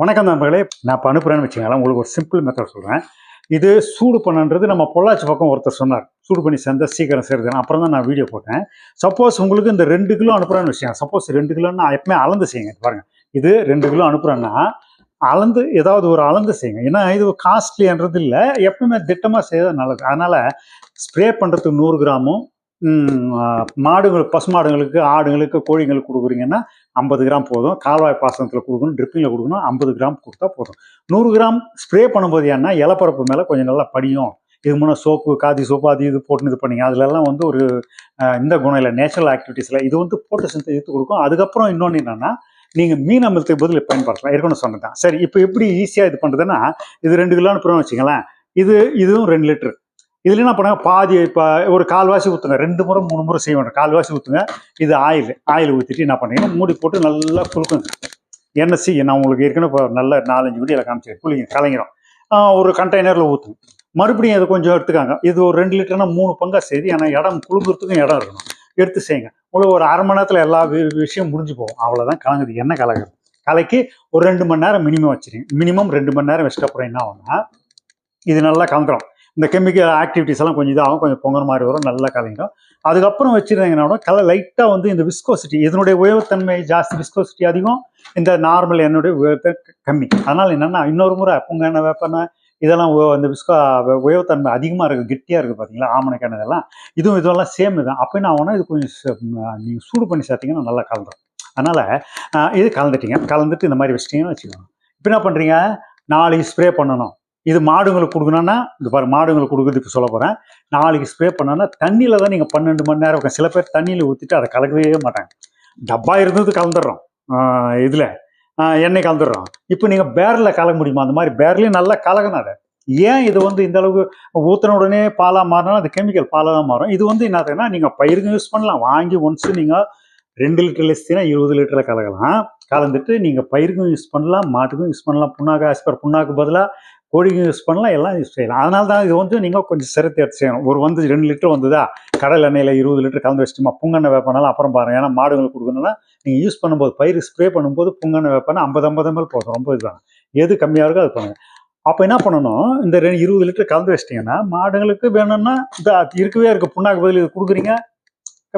வணக்கம் நண்பர்களே நான் இப்போ அனுப்புகிறேன்னு வச்சுக்கோங்களேன் உங்களுக்கு ஒரு சிம்பிள் மெத்தட் சொல்கிறேன் இது சூடு பண்ணன்றது நம்ம பொள்ளாச்சி பக்கம் ஒருத்தர் சொன்னார். சூடு பண்ணி சேர்ந்தா சீக்கிரம் சேருது அப்புறம் தான் நான் வீடியோ போட்டேன். சப்போஸ் உங்களுக்கு இந்த ரெண்டு கிலோ அனுப்புகிறேன்னு வச்சுக்கோங்க. சப்போஸ் ரெண்டு கிலோன்னு நான் எப்பவுமே அளந்து செய்யுங்க. பாருங்கள் பாருங்க. இது ரெண்டு கிலோ அனுப்புகிறேன்னா அளந்து ஏதாவது ஒரு அளந்து செய்யுங்க. ஏன்னா இது காஸ்ட்லின்றது இல்லை. எப்பவுமே திட்டமாக செய்யறது நல்லது. அதனால் ஸ்ப்ரே பண்ணுறதுக்கு நூறு கிராமும் மாடுகள் பசுமாடுங்களுக்கு ஆடுங்களுக்கு கோழிங்களுக்கு கொடுக்குறீங்கன்னா ஐம்பது கிராம் போதும். கால்வாய் பாசனத்தில் கொடுக்கணும் ட்ரிப்பிங்கில் கொடுக்கணும் ஐம்பது கிராம் கொடுத்தா போதும். நூறு கிராம் ஸ்ப்ரே பண்ணும்போது ஏன்னா இலப்பரப்பு மேலே கொஞ்சம் நல்லா படியும். இது முன்னே சோப்பு காதி சோப்பு அது இது போட்டு இது பண்ணிங்க. அதுலலாம் வந்து ஒரு இந்த குணம் இல்லை. நேச்சுரல் ஆக்டிவிட்டீஸில் இது வந்து போட்டு செஞ்சு எடுத்து கொடுக்கும். அதுக்கப்புறம் இன்னொன்று என்னென்னா நீங்கள் மீன் அமிலத்துக்கு பதில் பயன்படுத்தலாம். ஏற்கனவே சொன்னதான் சரி இப்போ எப்படி ஈஸியாக இது பண்ணுறதுன்னா இது ரெண்டு கிலோன்னு பிறகு வச்சுக்கலாம் இது இதுவும் ரெண்டு லிட்டரு. இதுல என்ன பண்ணுங்க பாதி இப்போ ஒரு கால்வாசி ஊற்றுங்க ரெண்டு முறை மூணு முறை செய்ய வேண்டாம் கால்வாசி ஊற்றுங்க இது ஆயில் ஆயில் ஊற்றிட்டு என்ன பண்ணுறீங்க மூடி போட்டு நல்லா குலுக்குங்க. எண்ணெய் செய்ய நான் உங்களுக்கு ஏற்கனவே இப்போ நல்ல நாலஞ்சு வீடியோவில் காமிச்சிருக்கேன். குளிங்க கலைஞரும் ஒரு கண்டெய்னரில் ஊற்றுங்க மறுபடியும் அதை கொஞ்சம் எடுத்துக்காங்க. இது ஒரு ரெண்டு லிட்டர்னா மூணு பங்காக செய்து ஆனால் இடம் குளுக்குறதுக்கும் இடம் இருக்கணும். எடுத்து செய்யுங்க உங்களுக்கு ஒரு அரை மணி நேரத்தில் எல்லா வி- விஷயம் முடிஞ்சு போகும். அவ்வளோதான் கலங்குது. என்ன கலகுது கலக்கி ஒரு ரெண்டு மணி நேரம் மினிமம் வச்சுருங்க. மினிமம் ரெண்டு மணி நேரம் வச்சுட்டு அப்புறம் என்ன ஆகும்னா இது நல்லா கலந்துரும். இந்த கெமிக்கல் ஆக்டிவிட்டிஸ் எல்லாம் கொஞ்சம் இதாகும் கொஞ்சம் பொங்கல் மாதிரி வரும் நல்லா கலங்கிடும். அதுக்கப்புறம் வச்சுருந்தீங்கன்னா கலர் லைட்டாக வந்து இந்த விஸ்கோசிட்டி இதனுடைய உயர்வுத்தன்மை ஜாஸ்தி விஸ்கோசிட்டி அதிகம் இந்த நார்மல் என்னுடைய உயர்த்த கம்மி. அதனால் என்னென்னா இன்னொரு முறை பொங்க எண்ணெய் வேப்பெண்ணெய் இதெல்லாம் இந்த விஸ்கோ உயர்வுத்தன்மை அதிகமாக இருக்குது கெட்டியாக இருக்குது பார்த்தீங்களா ஆமணக்கான இதெல்லாம். இதுவும் இதெல்லாம் சேம் தான். அப்போ என்ன ஆகும்னா இது கொஞ்சம் நீங்கள் சூடு பண்ணி சேர்த்தீங்கன்னா நல்லா கலந்துடும் அதனால் இது கலந்துட்டீங்க. கலந்துட்டு இந்த மாதிரி வச்சிட்டிங்கன்னு வச்சுக்கோங்க. இப்போ என்ன பண்ணுறீங்க நாளைக்கு ஸ்ப்ரே பண்ணணும். இது மாடுங்களுக்கு கொடுக்கணும்னா இது பாரு மாடுங்களுக்கு கொடுக்குறதுக்கு சொல்ல போகிறேன் நாளைக்கு ஸ்ப்ரே பண்ணோன்னா தண்ணியில் தான் நீங்கள் பன்னெண்டு மணி நேரம் இருக்கும். சில பேர் தண்ணியில் ஊற்றிட்டு அதை கலக்கவே மாட்டாங்க. டப்பா இருந்தது கலந்துடுறோம். இதில் எண்ணெய் கலந்துடுறோம். இப்போ நீங்கள் பேரில் கலக்க முடியுமா? அந்த மாதிரி பேர்லேயும் நல்லா கலக்கணும் அதை. ஏன் இது வந்து இந்த அளவுக்கு ஊற்றின உடனே பாலாக மாறினாலும் அது கெமிக்கல் பாலாக தான் மாறும். இது வந்து என்னதுன்னா நீங்கள் பயிருக்கும் யூஸ் பண்ணலாம். வாங்கி ஒன்ஸு நீங்கள் ரெண்டு லிட்டர் லெஸ்தினா இருபது லிட்டரில் கலக்கலாம். கலந்துட்டு நீங்கள் பயிருக்கும் யூஸ் பண்ணலாம் மாட்டுக்கும் யூஸ் பண்ணலாம். புண்ணாக்கு ஆஸ்பர் புண்ணாக்கு பதிலாக கோழிக்கும் யூஸ் பண்ணலாம் எல்லாம் யூஸ் செய்யலாம். அதனால தான் இது வந்து நீங்கள் கொஞ்சம் சிரத்தை எடுத்து செய்யணும். ஒரு வந்து ரெண்டு லிட்டர் வந்ததா கடல் எண்ணெயில் இருபது லிட்டர் கலந்து வச்சுட்டுமா புங்கண்ணை வேப்பனாலும் அப்புறம் பாருங்கள் ஏன்னா மாடுங்களுக்கு கொடுக்கணும்னா நீங்கள் யூஸ் பண்ணும்போது பயிர் ஸ்ப்ரே பண்ணும்போது புங்கண்ணை வேப்பனா ஐம்பது ஐம்பது ml போதும். ரொம்ப இதுதான். எது கம்மியாக இருக்கோ அது பண்ணுங்க. அப்போ என்ன பண்ணணும்? இந்த ரெண்டு இருபது லிட்டர் கலந்து வச்சிட்டிங்கன்னா மாடுங்களுக்கு வேணும்னா இந்த இருக்கவே இருக்குது புண்ணாக்கு பதில் இது கொடுக்குறீங்க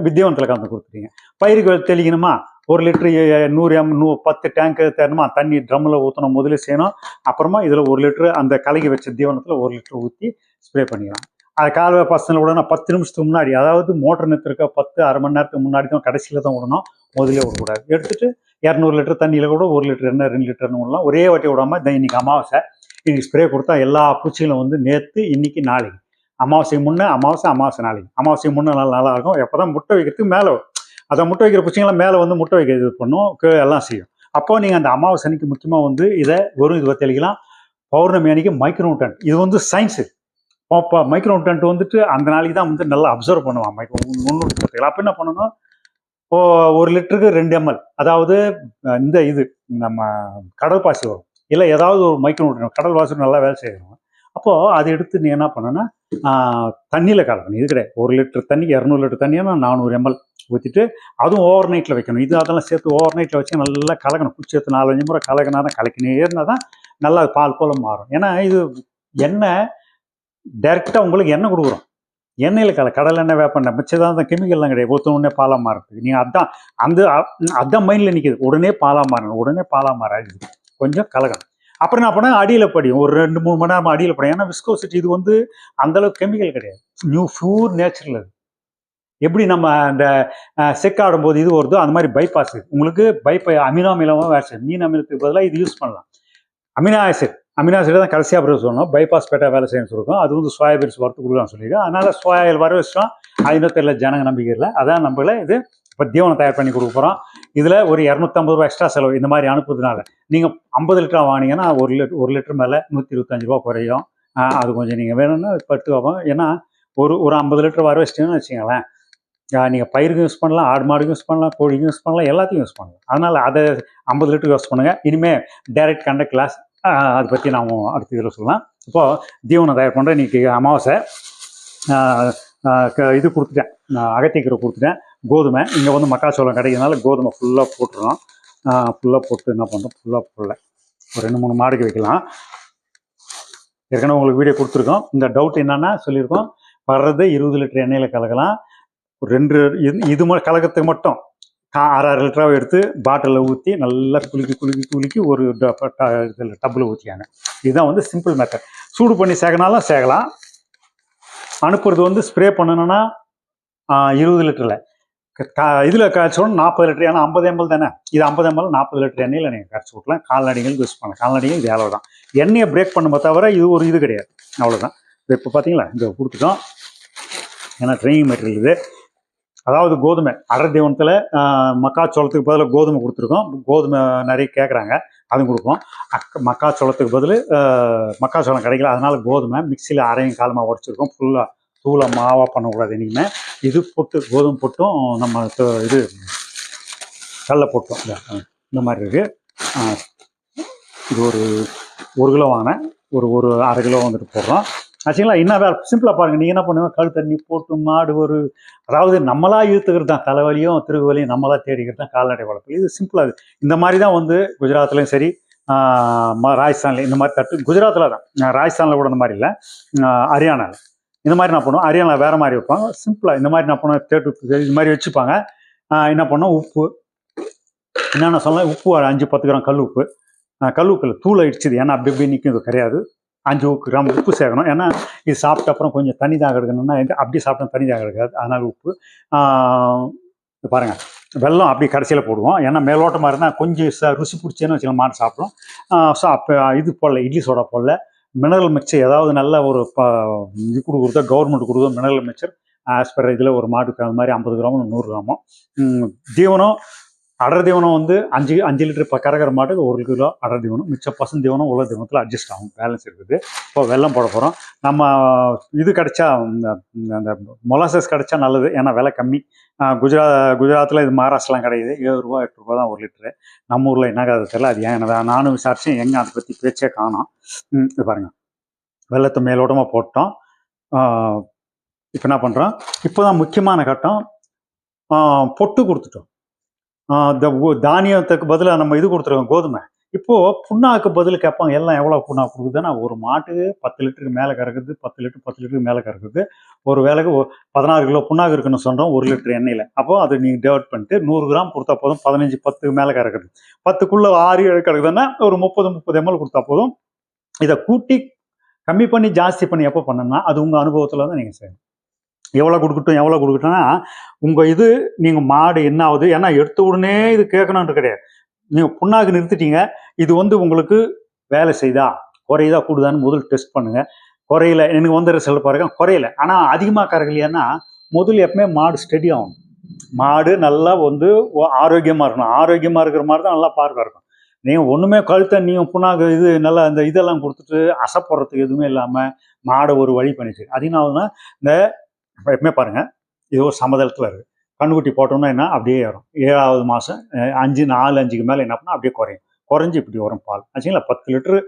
வித்தியவனத்தில் கலந்து கொடுத்துறீங்க பயிருக்கு தெளிக்கணுமா? ஒரு லிட்டரு நூறு எம் நூ பத்து டேங்க்கு தரணுமா தண்ணி ட்ரம்மில் ஊற்றணும் முதல்ல செய்யணும். அப்புறமா இதில் ஒரு லிட்டரு அந்த கலகி வச்ச தீவனத்தில் ஒரு லிட்டர் ஊற்றி ஸ்ப்ரே பண்ணிக்கலாம் அது கால்வாய் பசங்களை விடணும். பத்து நிமிஷத்துக்கு முன்னாடி அதாவது மோட்டர் நிறுத்திருக்க பத்து அரை மணி நேரத்துக்கு முன்னாடி தான் கடைசியில் தான் விடணும். முதலே விடக்கூடாது. எடுத்துட்டு இரநூறு லிட்டர் தண்ணியில் கூட ஒரு லிட்டர் என்ன ரெண்டு லிட்டர்னு விடலாம். ஒரே வாட்டி விடாமல் இந்த இன்னைக்கு அமாவாசை. இன்னைக்கு ஸ்ப்ரே கொடுத்தா எல்லா பூச்சிகளும் வந்து நேற்று இன்னைக்கு நாளைக்கு. அமாவாசை முன்னே அமாவாசை அமாவாசை நாளைக்கு. அமாவாசை முன்னே நல்லா நல்லா இருக்கும் எப்போ தான் முட்டை வைக்கிறதுக்கு மேலே வரும். அதை முட்டை வைக்கிற பூச்சிங்களாம் மேலே வந்து முட்டை வைக்க இது பண்ணும் எல்லாம் செய்யும். அப்போ நீங்கள் அந்த அமாவாசை அன்னைக்கு முக்கியமாக வந்து இதை வெறும் இது தெளிக்கலாம் பௌர்ணமி அன்னைக்கு மைக்ரோன்டன்ட் இது வந்து சயின்ஸு இப்போ மைக்ரோன்டன்ட் வந்துட்டு அந்த நாளைக்கு தான் வந்து நல்லா அப்சர்வ் பண்ணுவான். மைக்ரோ முன்னூறு பத்துகள் அப்போ என்ன பண்ணணும்? இப்போ ஒரு லிட்டருக்கு ரெண்டு எம்எல் அதாவது இந்த இது நம்ம கடல் பாசி வரும். இல்லை ஏதாவது ஒரு மைக்ரோன்டன்ட் கடல் பாசி நல்லா வேலை செய்யணும் அப்போது அதை எடுத்து நீ என்ன பண்ணனா தண்ணியில் கலக்கணும். இது கிடையாது. ஒரு லிட்டர் தண்ணிக்கு இரநூறு லிட்டர் தண்ணியாக நானூறு எம்எல் ஊற்றிட்டு அதுவும் ஓவர் நைட்டில் வைக்கணும். இது அதெல்லாம் சேர்த்து ஓவர் நைட்டில் வச்சு நல்லா கலக்கணும். குச்சி எடுத்து நாலஞ்சு முறை கலக்கினா தான் கலக்கினே இருந்தால் தான் நல்லா பால் போல மாறும். ஏன்னா இது எண்ணெய் டைரெக்டாக உங்களுக்கு எண்ணெய் கொடுக்குறோம். எண்ணெயில் கல கடலெண்ணெய் வேப்பெண்ணெய் மிச்சதான் அந்த கெமிக்கல்லாம் கிடையாது. ஊற்ற உடனே பாலாக மாறுறதுக்கு நீங்கள் அதான் அந்த அதான் மைண்டில் நிற்கிது உடனே பாலாக மாறணும். உடனே பாலாக மாறாது. கொஞ்சம் கலகணும் அப்புறம் என்ன பண்ணால் அடியில் படியும். ஒரு ரெண்டு மூணு மணி நேரம் அடியில் படியும். ஏன்னா விஸ்கோசிட்டி இது வந்து அந்த அளவுக்கு கெமிக்கல் கிடையாது. நியூ ஃபியூர் நேச்சுரல் அது. எப்படி நம்ம அந்த செக் ஆடும்போது இது வருதோ அந்த மாதிரி பைபாஸ் உங்களுக்கு பைப்பை அமினோ அமிலமாக வேலை மீன் அமிலத்துக்கு பதிலாக இது யூஸ் பண்ணலாம். அமினோ ஆசிட் அமினோ ஆசிட் தான் கடைசியாக அப்புறம் சொல்லணும். பைபாஸ் பேட்டா வேலை செய்யணும் சொல்லிருக்கோம் அது வந்து சோயா பீன்ஸ் வறுத்து கொடுக்கலாம் அதனால் அதனால சோயாயில் வர வச்சிட்டோம். அது இன்னும் தெரியல ஜனங்க நம்பிக்கை இல்லை. அதான் நம்மள இது இப்போ தீவனம் தயார் பண்ணி கொடுக்க போகிறோம் இதில் ஒரு இரநூத்தம்பது ரூபா எக்ஸ்ட்ரா செலவு இந்த மாதிரி அனுப்புறதுனால. நீங்கள் ஐம்பது லிட்டர் வாங்கினீங்கன்னா ஒரு லிட்டர் ஒரு லிட்டர் மேலே நூற்றி இருபத்தஞ்சு ரூபா குறையும். அது கொஞ்சம் நீங்கள் வேணும்னா பட்டு வைப்போம் ஏன்னா ஒரு ஒரு ஐம்பது லிட்டர் வர வச்சிட்டீங்கன்னு வச்சுங்களேன் நீங்கள் பயிருக்கும் யூஸ் பண்ணலாம் ஆடு மாடுக்கும் யூஸ் பண்ணலாம் கோழிக்கும் யூஸ் பண்ணலாம் எல்லாத்தையும் யூஸ் பண்ணலாம். அதனால் அதை ஐம்பது லிட்டர் யூஸ் பண்ணுங்கள் இனிமேல் டைரக்ட் கண்டக்ட் கிளாஸ் அதை பற்றி நாம் அடுத்த இதில் சொல்லலாம். இப்போது தீவனம் தயார் பண்ணுறேன் இன்றைக்கி அமாவாசை. க- இது கொடுத்துட்டேன். நான் அகத்திக்கீரை கொடுத்துட்டேன். கோதுமை. இங்கே வந்து மக்காச்சோளம் கிடைக்கிறதுனால கோதுமை ஃபுல்லாக போட்டுருவோம் ஃபுல்லாக போட்டு என்ன பண்ணுறோம் ஃபுல்லாக போடல. ஒரு ரெண்டு மூணு மாடுக்கு வைக்கலாம். ஏற்கனவே உங்களுக்கு வீடியோ கொடுத்துருக்கோம். இந்த டவுட் என்னென்னா சொல்லியிருக்கோம். வர்றது இருபது லிட்டர் எண்ணெயில் கலக்கலாம். ரெண்டு இது இது கலக்கத்துக்கு மட்டும். அரை அரை லிட்டராக எடுத்து பாட்டிலில் ஊற்றி நல்லா குலுக்கி குலுக்கி குலுக்கி ஒரு இதில் டப்பில் ஊற்றிக்காங்க இதுதான் வந்து சிம்பிள் மெத்தட் சூடு பண்ணி சேகனாலும் சேகலாம். அனுப்புறது வந்து ஸ்ப்ரே பண்ணணும்னா இருபது லிட்டரில் இதில் காய்ச்சோம் நாற்பது லிட்டர் ஏன்னா ஐம்பது எம்எல் தானே? இது ஐம்பது எம்எல் நாற்பது லிட்டர் எண்ணெயில் நீங்கள் கரைச்சி விட்லாம் கால்நடைகளுக்கு யூஸ் பண்ணலாம். கால்நடைகள் இது அளவு தான். எண்ணெயை பிரேக் பண்ணுமே தவிர இது ஒரு இது கிடையாது. அவ்வளோதான் இப்போ பார்த்தீங்களா இந்த கொடுத்துட்டோம். ஏன்னா ட்ரைனிங் மெட்டீரியல் இது. அதாவது கோதுமை. அடர் தீவனத்தில் மக்காச்சோளத்துக்கு பதிலாக கோதுமை கொடுத்துருக்கோம். கோதுமை நிறைய கேட்குறாங்க அதுவும் கொடுப்போம். அக் மக்காச்சோளத்துக்கு பதில் மக்காச்சோளம் கிடைக்கல. அதனால் கோதுமை மிக்சியில் அரையும் காலமாக உடச்சிருக்கோம். ஃபுல்லாக தூளை மாவாக பண்ணக்கூடாது இனிமே. இது போட்டு கோதுமை போட்டும் நம்ம இது கடலை போட்டோம். இந்த இந்த மாதிரி இருக்குது இது ஒரு ஒரு கிலோ வாங்கினேன். ஒரு ஒரு அரை கிலோ வந்துட்டு போடுறோம். ஆச்சுங்களா? என்ன வேலை சிம்பிளாக பாருங்கள் நீங்கள் என்ன பண்ணுவீங்க கழு தண்ணி போட்டு மாடு ஒரு அதாவது நம்மளா இழுத்துக்கிறது தான். தலைவலியும் திருவலியும் நம்மளா தேடிக்கிறது தான் கால்நடை வளர்ப்பு. இது சிம்பிளாக இது. இந்த மாதிரி தான் வந்து குஜராத்லேயும் சரி ம- ராஜஸ்தான்ல இந்த மாதிரி தட்டு குஜராத்தில் தான். ராஜஸ்தானில் கூட இந்த மாதிரி இல்லை. ஹரியானாவில் இந்த மாதிரி நான் பண்ணுவோம்? ஹரியானா வேறு மாதிரி வைப்பாங்க சிம்பிளாக இந்த மாதிரி நான் பண்ணுவேன் தேட்டு இது மாதிரி வச்சுப்பாங்க. என்ன பண்ணோம் உப்பு. என்னென்ன சொல்லலாம்? உப்பு அஞ்சு பத்து கிராம் கல் உப்பு. ஆஹ் கல் உப்பில் தூளை இடிச்சுது. ஏன்னா அப்படி இப்படி நிற்கும் இது கிடையாது அஞ்சு கிராம் உப்பு சேர்க்கணும். ஏன்னா இது சாப்பிட்ட அப்புறம் கொஞ்சம் தண்ணி தாக எடுக்கணும்னா அப்படி சாப்பிட்டா தண்ணி தாக எடுக்காது அதனால் உப்பு. பாருங்கள் வெள்ளம் வெல்லம் அப்படி கடைசியில் போடுவோம். ஏன்னா மேலோட்டமாக இருந்தால் கொஞ்சம் ச ருசி பிடிச்சேன்னு வச்சுக்கலாம் மாட்டு சாப்பிடும். ஸோ அப்போ இது போடல இட்லி சோடா போடல. மினரல் மிக்சர் ஏதாவது நல்ல ஒரு ப இது கொடுக்குறதோ கவர்மெண்ட் கொடுக்குறதோ மினரல் மிக்சர் ஆஸ் பர் இதில் ஒரு மாட்டுக்கு அந்த மாதிரி ஐம்பது கிராமோ நூறு கிராமும் தீவனம் அடர் தீவனம் வந்து அஞ்சு அஞ்சு லிட்டர் இப்போ கறக்கிற மாட்டுக்கு ஒரு கிலோ அடர் தீவனம் மிச்ச பசு தீவனம் உள்ள தீவனத்தில் அட்ஜஸ்ட் ஆகும் பேலன்ஸ் இருக்குது. இப்போ வெள்ளம் போட போகிறோம் நம்ம இது கிடைச்சா இந்த- இந்த- அந்த மொலாசஸ் கிடைச்சா நல்லது ஏன்னா விலை கம்மி. குஜராத் குஜரா குஜராத்தில் இது மகாராஷ்டிரலாம் கிடையாது ஏழு ரூபா எட்டு ரூபா தான் ஒரு லிட்டரு. நம்ம ஊரில் என்னங்கிறது தெரியல அது ஏன் எனக்கு நானும் விசாரிச்சேன் எங்கே அதை பற்றி பேச்சே காணோம். ம், இது பாருங்கள் வெள்ளத்தை மேலோட்டமாக போட்டோம். இப்போ என்ன பண்ணுறோம் இப்போ தான் முக்கியமான கட்டம் பொட்டு கொடுத்துட்டோம். தானியத்துக்கு பதிலாக நம்ம இது கொடுத்துருக்கோம் கோதுமை. இப்போது புண்ணாக்கு பதில் கேட்பாங்க எல்லாம் எவ்வளோ புண்ணாக்கு கொடுக்குதுன்னா ஒரு மாட்டுக்கு பத்து லிட்டருக்கு மேலே கறக்குது பத்து லிட்டர் பத்து லிட்டருக்கு மேலே கறக்குது. ஒரு வேலைக்கு ஒரு பதினாறு கிலோ புண்ணாக்கு இருக்குன்னு சொல்கிறோம் ஒரு லிட்டர் எண்ணெயில். அப்போ அதை நீங்கள் டிவைட் பண்ணிட்டு நூறு கிராம் கொடுத்தா போதும் பதினஞ்சு பத்துக்கு மேலே கறக்குது. பத்துக்குள்ளே ஆறு ஏழு கறக்குதுன்னா ஒரு முப்பது முப்பது எம்எல் கொடுத்தா போதும். இதை கூட்டி கம்மி பண்ணி ஜாஸ்தி பண்ணி எப்போ பண்ணணும்னா அது உங்கள் அனுபவத்தில் தான் நீங்கள் செய்யணும். எவ்வளோ கொடுக்கட்டும் எவ்வளோ கொடுக்கட்டும்னா உங்கள் இது நீங்கள் மாடு என்ன ஆகுது? ஏன்னா எடுத்த உடனே இது கேட்கணுன்றது கிடையாது. நீங்கள் புண்ணாக்கு நிறுத்திட்டீங்க. இது வந்து உங்களுக்கு வேலை செய்தா? குறையுதா? கூடுதான்னு முதல் டெஸ்ட் பண்ணுங்கள் குறையல. எனக்கு வந்து ரிசல்ட் பாருங்க. குறையல. ஆனால் அதிகமாக கறக்கலையான்னா முதல்ல எப்பவுமே மாடு ஸ்டெடி ஆகும் மாடு நல்லா வந்து ஆரோக்கியமாக இருக்கணும். ஆரோக்கியமாக இருக்கிற மாதிரி தான் நல்லா பார்க்க இருக்கும். நீங்கள் ஒன்றுமே கழுத்தை நீங்கள் புண்ணாக்கு இது நல்லா இந்த இதெல்லாம் கொடுத்துட்டு அசைப்படுறதுக்கு எதுவுமே இல்லாமல் மாடை ஒரு வழி பண்ணிச்சு அது ஆகுதுன்னா இந்த எப்பவுமே பாருங்கள் இது ஒரு சமதளத்தில் இருக்குது கண்ணுக்குட்டி போட்டோம்னா என்ன? அப்படியே ஏறும். ஏழாவது மாதம் அஞ்சு நாலு அஞ்சுக்கு மேலே என்ன பண்ணால் அப்படியே குறையும். குறைஞ்சி இப்படி வரும் பால். ஆச்சுங்களா? பத்து லிட்டரு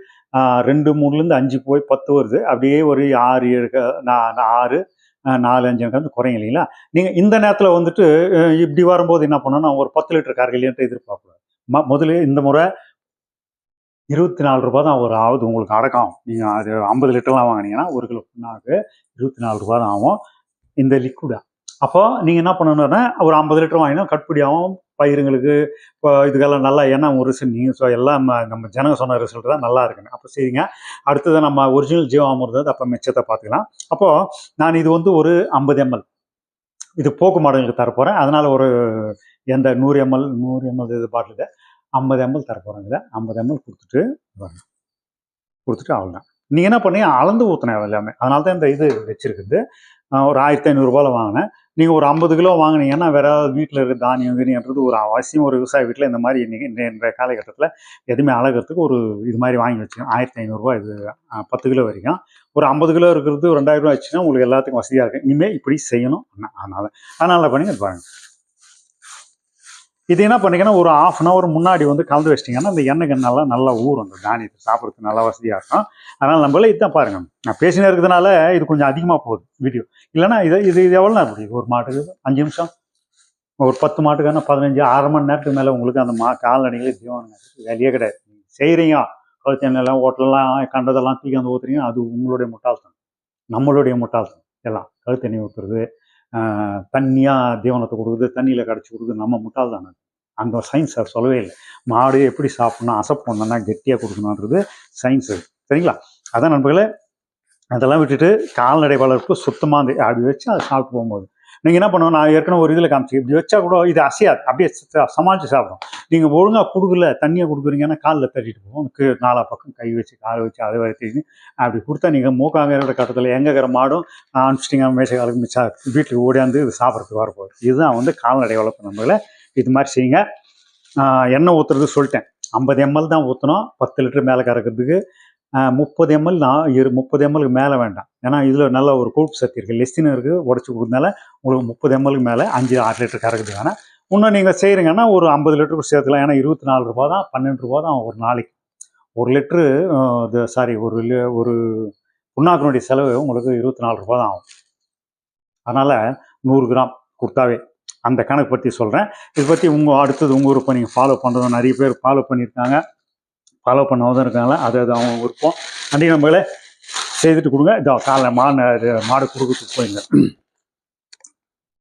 ரெண்டு மூணுலேருந்து அஞ்சு போய் பத்து வருது. அப்படியே ஒரு ஆறு ஏழு க- ஆறு நாலு அஞ்சு எனக்கு வந்து குறையும் இல்லைங்களா? நீங்கள் இந்த நேரத்தில் வந்துட்டு இப்படி வரும்போது என்ன பண்ணணும்னா ஒரு பத்து லிட்டர் கறக்கலையன்ட்டு எதிர்பார்க்கக்கூடாது. ம முதல்ல இந்த முறை இருபத்தி நாலு ரூபா தான் ஒரு ஆகுது. உங்களுக்கு அடக்கம். நீங்கள் அது ஐம்பது லிட்டர்லாம் வாங்கினீங்கன்னா ஒரு கிலோ புண்ணாக்கு இருபத்தி நாலு ரூபா தான் ஆகும். இந்த லிக்விடா அப்போ நீங்கள் என்ன பண்ணணும்னா ஒரு ஐம்பது லிட்டர் வாங்கினா கட்டுப்படி பயிருங்களுக்கு இப்போ இதுக்கெல்லாம் நல்லா ஏன்னா ஒரு ரிசல்ட் நீங்கள் ஸோ எல்லாம் நம்ம- நம்ம ஜனங்க சொன்ன ரிசல்ட் தான் நல்லா இருக்குங்க அப்போ சரிங்க. அடுத்தது நம்ம ஒரிஜினல் ஜீவாமிர்தம் அப்போ மிச்சத்தை பார்த்துக்கலாம். அப்போது நான் இது வந்து ஒரு ஐம்பது எம்எல் இது போக்கு மாடலுக்கு தரப்போகிறேன் அதனால் ஒரு எந்த நூறு எம்எல் நூறு எம்எல் இது பாட்டில் ஐம்பது எம்எல் தரப்போகிறேன் இதில். ஐம்பது எம்எல் கொடுத்துட்டு வரணும் கொடுத்துட்டு அவ்வளோதான் நீங்கள் என்ன பண்ணி அளந்து ஊற்றினேன் எல்லாமே. அதனால தான் இந்த இது வச்சுருக்குது. ஒரு ஆயிரத்தி ஐநூறுரூபாவில் வாங்கினேன். நீங்கள் ஒரு ஐம்பது கிலோ வாங்கினீங்கன்னா வேற ஏதாவது வீட்டில் இருக்க தானியம் கினியன்றது ஒரு அவசியம் ஒரு விவசாய வீட்டில் இந்த மாதிரி இன்றைக்கி இன்றைய காலகட்டத்தில் எதுவுமே அழகிறதுக்கு ஒரு இது மாதிரி வாங்கி வச்சுக்கோங்க. ஆயிரத்தி ஐநூறுரூவா இது பத்து கிலோ வரைக்கும். ஒரு ஐம்பது கிலோ இருக்கிறது ரெண்டாயிரம் ரூபா வச்சுன்னா உங்களுக்கு எல்லாத்துக்கும் வசதியாக இருக்கும் இனிமேல் இப்படி செய்யணும். அதனால் அதனால் பண்ணி பாருங்கள் இது என்ன பண்ணீங்கன்னா ஒரு ஆஃப் அன் அவர் முன்னாடி வந்து கலந்து வச்சிட்டிங்கன்னா அந்த எண்ணெய் கண்ணெல்லாம் நல்லா ஊறும். அந்த தானியத்தை சாப்பிட்றதுக்கு நல்லா வசதியாக இருக்கும். அதனால் நம்மளே இதுதான் பாருங்க. நான் பேசினே இருக்கிறதுனால இது கொஞ்சம் அதிகமாக போகுது வீடியோ இல்லைன்னா இது இது இது எவ்வளோ நேரம் முடியும் ஒரு மாட்டுக்கு அஞ்சு நிமிஷம்? ஒரு பத்து மாட்டுக்கான பதினஞ்சு அரை மணி நேரத்துக்கு மேலே உங்களுக்கு அந்த மா கால்நடைகளே தீவனம் வேலையே கிடையாது. செய்கிறீங்க கழுத்து ஓட்டலாம் கண்டதெல்லாம் தூக்கி வந்து ஊற்றுறீங்க அது உங்களுடைய முட்டாள்தான் நம்மளுடைய முட்டாள்தான் எல்லாம் கழுத்தண்ணி ஊற்றுறது தண்ணியாக தீவனத்தை கொடுக்குது தண்ணியில் கடைச்சி கொடுக்குது நம்ம முட்டாள்தானே அந்த சயின்ஸ் சொல்லவே இல்லை. மாடு எப்படி சாப்பிட்ணும் அசப்படணும்னா கெட்டியாக கொடுக்கணுன்றது சயின்ஸ் சரிங்களா? அதான் நண்பர்களே அதெல்லாம் விட்டுட்டு கால்நடை வளர்ப்பு சுத்தமாக அந்த அப்படி வச்சு அதை சாப்பிட்டு போகும்போது. நீங்கள் என்ன பண்ணுவோம் நான் ஏற்கனவே ஒரு இதில் காமிச்சு இப்படி வச்சா கூட இது அசையாது அப்படியே சமாளித்து சாப்பிடும். நீங்கள் ஒழுங்காக கொடுக்கல தண்ணியை கொடுக்குறீங்கன்னா காலில் தட்டிட்டு போவோம் நாலா பக்கம் கை வச்சு கால் வச்சு அதை வரைக்கும் அப்படி கொடுத்தா நீங்கள் மூக்காங்கிற கட்டத்தில் எங்கே இருக்கிற மாடும் அனுப்பிச்சிட்டிங்க மேசை காலுக்கு மிச்சா வீட்டுக்கு ஓடியாந்து இது சாப்பிட்றதுக்கு வரப்போகுது. இதுதான் வந்து கால்நடை வளர்ப்பு நம்மள இது மாதிரி செய்யுங்க. எண்ணெய் ஊற்றுறது சொல்லிட்டேன். ஐம்பது எம்எல் தான் ஊற்றணும் பத்து லிட்டர் மேலே கறக்கிறதுக்கு முப்பது எம்எல் நான் இரு முப்பது எம்எல்க்கு மேலே வேண்டாம். ஏன்னா இதில் நல்ல ஒரு கொழுப்பு சக்தி இருக்குது லெஸ்டின் இருக்குது உடச்சி கொடுத்தனால உங்களுக்கு முப்பது எம்எல்க்கு மேலே அஞ்சு ஆறு லிட்டர் கறக்குது. வேணால் இன்னும் நீங்கள் செய்கிறீங்கன்னா ஒரு ஐம்பது லிட்டருக்கு சேர்த்துக்கலாம். ஏன்னா இருபத்தி நாலு ரூபா தான் பன்னெண்டு ரூபா தான் ஒரு நாளைக்கு. ஒரு லிட்ரு இது சாரி ஒரு லி- ஒரு புண்ணாக்கினுடைய செலவு உங்களுக்கு இருபத்தி நாலு ரூபா தான் ஆகும். அதனால் நூறு கிராம் கொடுத்தாவே அந்த கணக்கு பற்றி சொல்கிறேன் இதை பற்றி உங்கள் அடுத்தது உங்கள் விருப்பம் நீங்கள் ஃபாலோ பண்ணுறது நிறைய பேர் ஃபாலோ பண்ணியிருக்காங்க. ஃபாலோ பண்ணாமல் இருக்காங்களா அது அது அவங்க விருப்பம். அன்றைக்கி நம்மளே செய்துட்டு கொடுங்க. இதோ காலை மாடு மாடு கொடுக்கறதுக்கு போயிருங்க.